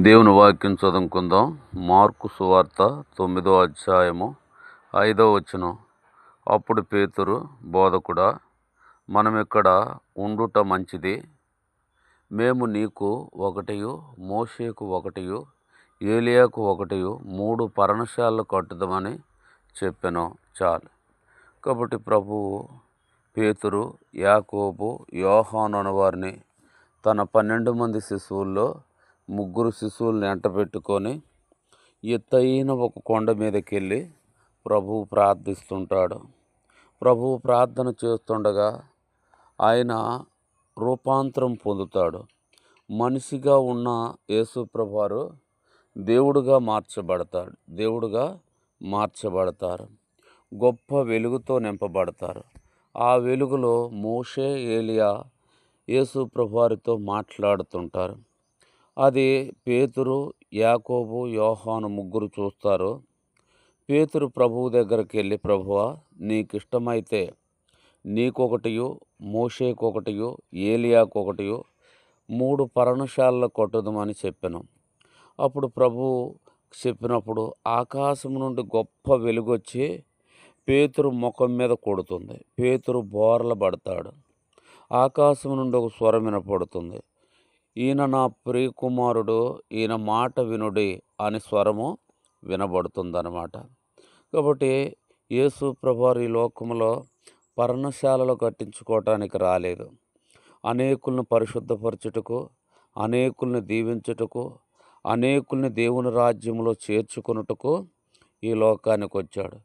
దేవుని వాక్యం చదువుకుందాం. మార్కు సువార్త తొమ్మిదో అధ్యాయము ఐదో వచనం. అప్పుడు పేతురు బోధకుడా మనం ఇక్కడ ఉండుట మంచిది. మేము నీకు ఒకటియు మోషేకు ఒకటియు ఏలియాకు ఒకటియు మూడు పర్ణశాలలు కట్టుదామని చెప్పాను. చాలు. కాబట్టి ప్రభువు పేతురు యాకోబు యోహాను అనే వారిని తన పన్నెండు మంది శిశువుల్లో ముగ్గురు శిశువుల్ని ఎంట పెట్టుకొని ఎత్తైన ఒక కొండ మీదకి వెళ్ళి ప్రభువు ప్రార్థిస్తుంటాడు. ప్రభువు ప్రార్థన చేస్తుండగా ఆయన రూపాంతరం పొందుతాడు. మనిషిగా ఉన్న యేసు ప్రభువారు దేవుడుగా మార్చబడతాడు దేవుడుగా మార్చబడతారు. గొప్ప వెలుగుతో నింపబడతారు. ఆ వెలుగులో మోషే ఏలియా యేసు ప్రభువారితో మాట్లాడుతుంటారు. అది పేతురు యాకోబు యోహాను ముగ్గురు చూస్తారు. పేతురు ప్రభువు దగ్గరికి వెళ్ళి ప్రభువా నీకిష్టమైతే నీకొకటియు మోషేకొకటియు ఏలియాకొకటియు మూడు పరణశాలలు కొట్టుదామని చెప్పాను. అప్పుడు ప్రభు చెప్పినప్పుడు ఆకాశం నుండి గొప్ప వెలుగొచ్చి పేతురు ముఖం మీద కొడుతుంది. పేతురు బోర్ల పడతాడు ఆకాశం నుండి ఒక స్వరం వినపడుతుంది ఈయన నా ప్రియకుమారుడు ఈయన మాట వినుడి అని స్వరము వినబడుతుందన్నమాట. కాబట్టి యేసు ప్రభువారు ఈ లోకంలో పర్ణశాలలో కట్టించుకోవటానికి రాలేదు. అనేకులను పరిశుద్ధపరచుటకు అనేకుల్ని దీవించుటకు అనేకుల్ని దేవుని రాజ్యంలో చేర్చుకొనుటకు ఈ లోకానికి వచ్చాడు.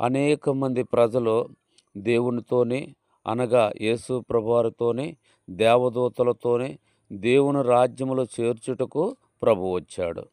అనేక మంది ప్రజలు దేవునితోని అనగా యేసు ప్రభువారితోని దేవదూతలతోని దేవుని రాజ్యములో చేర్చుటకు ప్రభు వచ్చాడు.